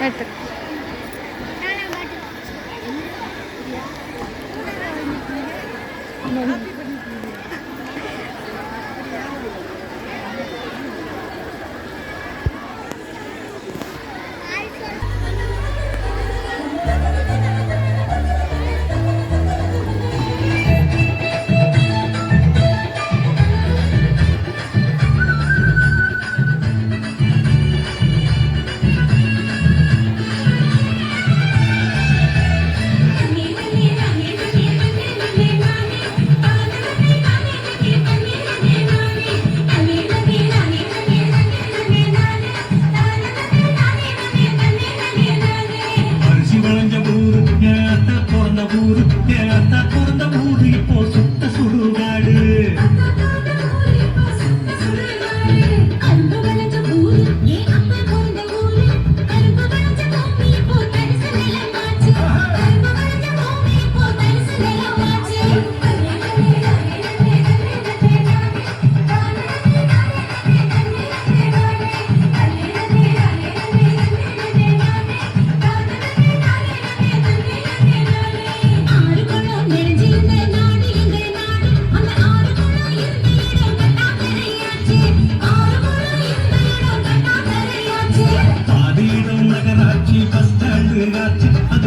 எடுத்து அரிசி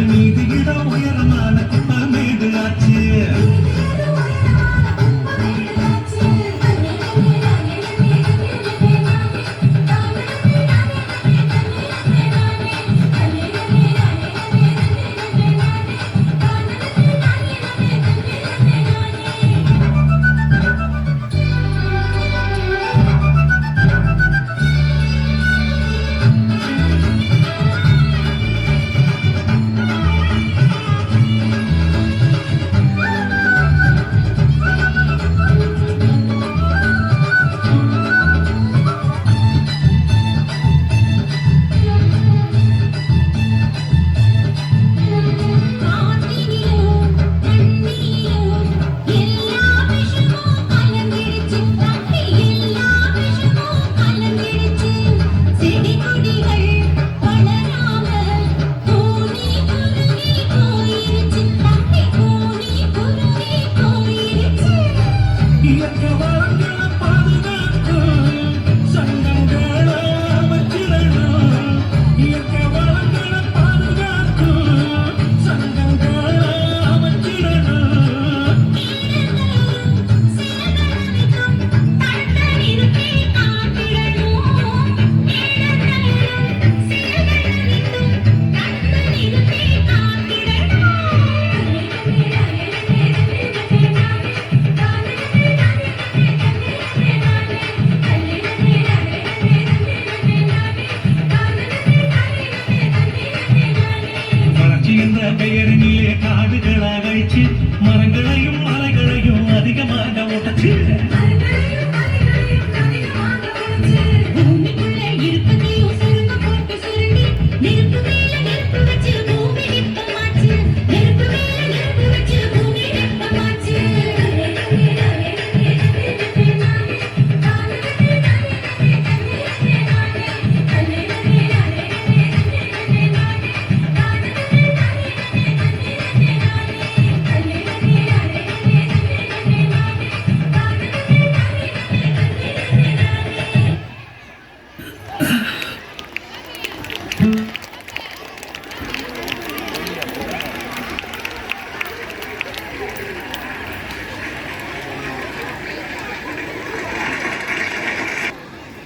నీది ఇదో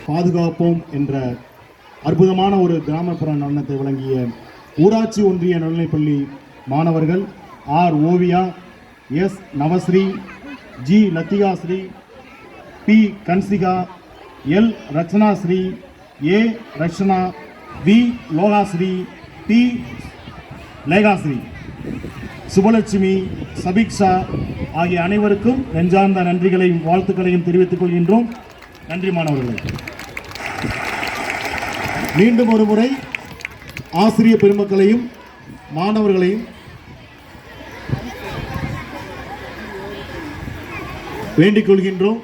பாதுகாப்போம் என்ற அற்புதமான ஒரு கிராமப்புற நடனத்தை வழங்கிய ஊராட்சி ஒன்றிய நடுநிலைப்பள்ளி மாணவர்கள் R. Oviya S. Navasri G. Lathikasri P. Kanshika L. Rachanasri A. Rakshana V. Lokasri D. Lekasri. Subalakshmi Sabiksha ஆகிய அனைவருக்கும் நெஞ்சார்ந்த நன்றிகளையும் வாழ்த்துக்களையும் தெரிவித்துக் கொள்கின்றோம். நன்றி மாணவர்களே. மீண்டும் ஒரு முறை ஆசிரிய பெருமக்களையும் மாணவர்களையும் வேண்டிக் கொள்கின்றோம்.